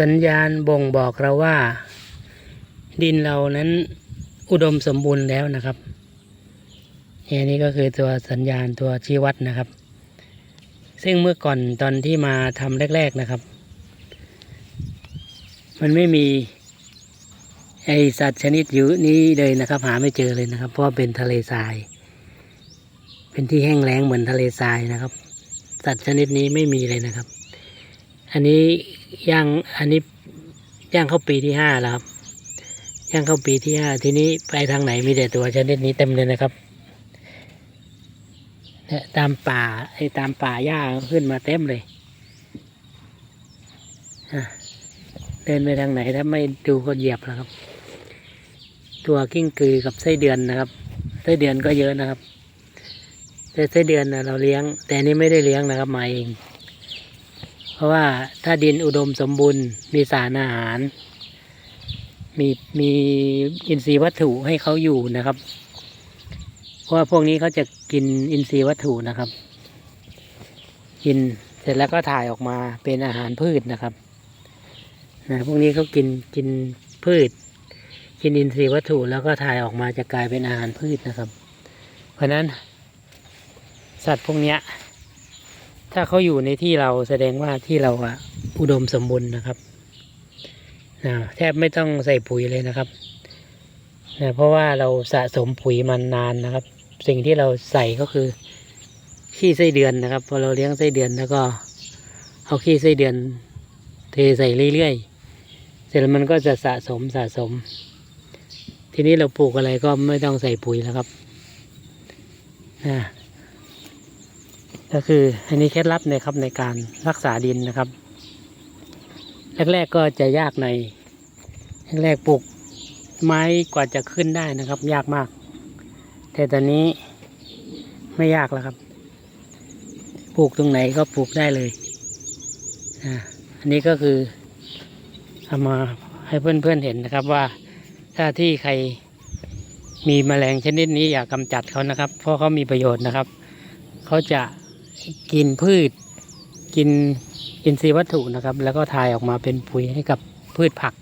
สัญญาณบ่งบอกเราว่า ดินเรานั้นอุดมสมบูรณ์แล้วนะครับอันนี้ก็คือตัวสัญญาณตัวชี้วัดนะครับ ซึ่งเมื่อก่อนตอนที่มาทำแรก ๆนะครับ มันไม่มีไอสัตว์ชนิดอยู่นี้เลยนะครับ หาไม่เจอเลยนะครับ เพราะเป็นทะเลทราย เป็นที่แห้งแล้งเหมือนทะเลทรายนะครับ สัตว์ชนิดนี้ไม่มีเลยนะครับ อันนี้ย่างอันนี้ย่างเข้าปีที่ห้าแล้วครับย่างเข้าปีที่ห้าทีนี้ไปทางไหนมีแต่ตัวชนิดนี้เต็มเลยนะครับเนี่ยตามป่าไอ้ตามป่าหญ้าขึ้นมาเต็มเลยอะเดินไปทางไหนถ้าไม่ดูก็เหยียบแล้วครับ ตัวกิ้งกือกับไส้เดือนนะครับไส้เดือนก็เยอะนะครับแต่ไส้เดือนนะเราเลี้ยง แต่นี้ไม่ได้เลี้ยงนะครับมาเอง เพราะว่าถ้าดินอุดมสมบูรณ์มีสารอาหาร มีมีอินทรีย์วัตถุให้เขาอยู่นะครับ เพราะว่าพวกนี้เขาจะกินอินทรีย์วัตถุนะครับ กินเสร็จแล้วก็ถ่ายออกมาเป็นอาหารพืชนะครับนะพวกนี้เขากินกินพืช กินอินทรีย์วัตถุแล้วก็ถ่ายออกมาจะกลายเป็นอาหารพืชนะครับ เพราะฉะนั้นสัตว์พวกเนี้ย ถ้าเขาอยู่ในที่เราแสดงว่าที่เราอะอุดมสมบูรณ์นะครับนะแทบไม่ต้องใส่ปุ๋ยเลยนะครับนะเพราะว่าเราสะสมปุ๋ยมันนานนะครับ สิ่งที่เราใส่ก็คือขี้ไส้เดือนนะครับ พอเราเลี้ยงไส้เดือนแล้วก็ เอาขี้ไส้เดือน เทใส่เรื่อยๆเสร็จแล้วมันก็จะสะสมสะสม ทีนี้เราปลูกอะไรก็ไม่ต้องใส่ปุ๋ยแล้วครับนะ ก็คืออันนี้เคล็ดลับนะครับในการรักษาดินนะครับ แรกๆก็จะยากหน่อยแรกๆปลูกไม้กว่าจะขึ้นได้นะครับ ยากมาก แต่ตอนนี้ไม่ยากแล้วครับ ปลูกตรงไหนก็ปลูกได้เลยอ่าอันนี้ก็คือเอามาให้เพื่อนๆเห็นนะครับว่าถ้าที่ใครมีแมลงชนิดนี้อย่ากำจัดเขานะครับ เพราะเขามีประโยชน์นะครับ เขาจะ กินพืช กินอินทรีย์วัตถุนะครับ แล้วก็ทายออกมาเป็นปุ๋ยให้กับพืชผัก